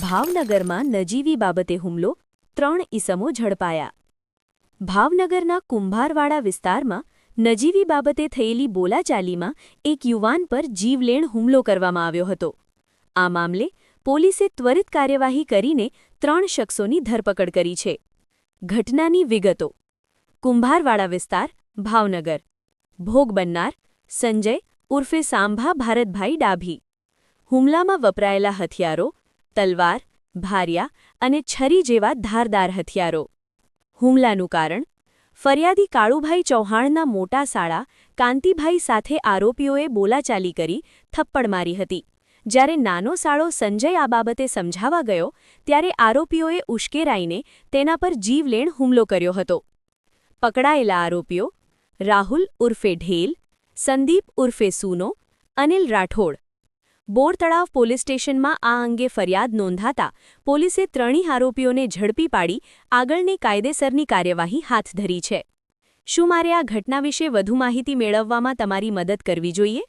ભાવનગરમાં નજીવી બાબતે હુમલો, ત્રણ ઈસમો ઝડપાયા. ભાવનગરના કુંભારવાડા વિસ્તારમાં નજીવી બાબતે થયેલી બોલાચાલીમાં એક યુવાન પર જીવલેણ હુમલો કરવામાં આવ્યો હતો. આ મામલે પોલીસે ત્વરિત કાર્યવાહી કરીને ત્રણ શખ્સોની ધરપકડ કરી છે. ઘટનાની વિગતો. કુંભારવાડા વિસ્તાર, ભાવનગર. ભોગ બનનાર, સંજય ઉર્ફે સાંભા ભારતભાઈ ડાભી. હુમલામાં વપરાયેલા હથિયારો તલવાર, ભારિયા અને છરી જેવા ધારદાર હથિયારો. હુમલાનું કારણ? ફરિયાદી કાળુભાઈ ચૌહાણના મોટા સાળા કાંતિભાઈ સાથે આરોપીઓએ બોલાચાલી કરી થપ્પડ મારી હતી. જ્યારે નાનો સાળો સંજય આ બાબતે સમજાવા ગયો, ત્યારે આરોપીઓએ ઉશ્કેરાઈને તેના પર જીવલેણ હુમલો કર્યો હતો. પકડાયેલા આરોપીઓ રાહુલ ઉર્ફે ઢેલ, સંદીપ ઉર્ફે સૂનો, અનિલ રાઠોડ બોર તળાવ પોલીસ સ્ટેશનમાં આ અંગે ફરિયાદ નોંધાતા પોલીસે ત્રણેય આરોપીઓને ઝડપી પાડી આગળની કાયદેસરની કાર્યવાહી હાથ ધરી છે. શું મારે આ ઘટના વિશે વધુ માહિતી મેળવવામાં તમારી મદદ કરવી જોઈએ?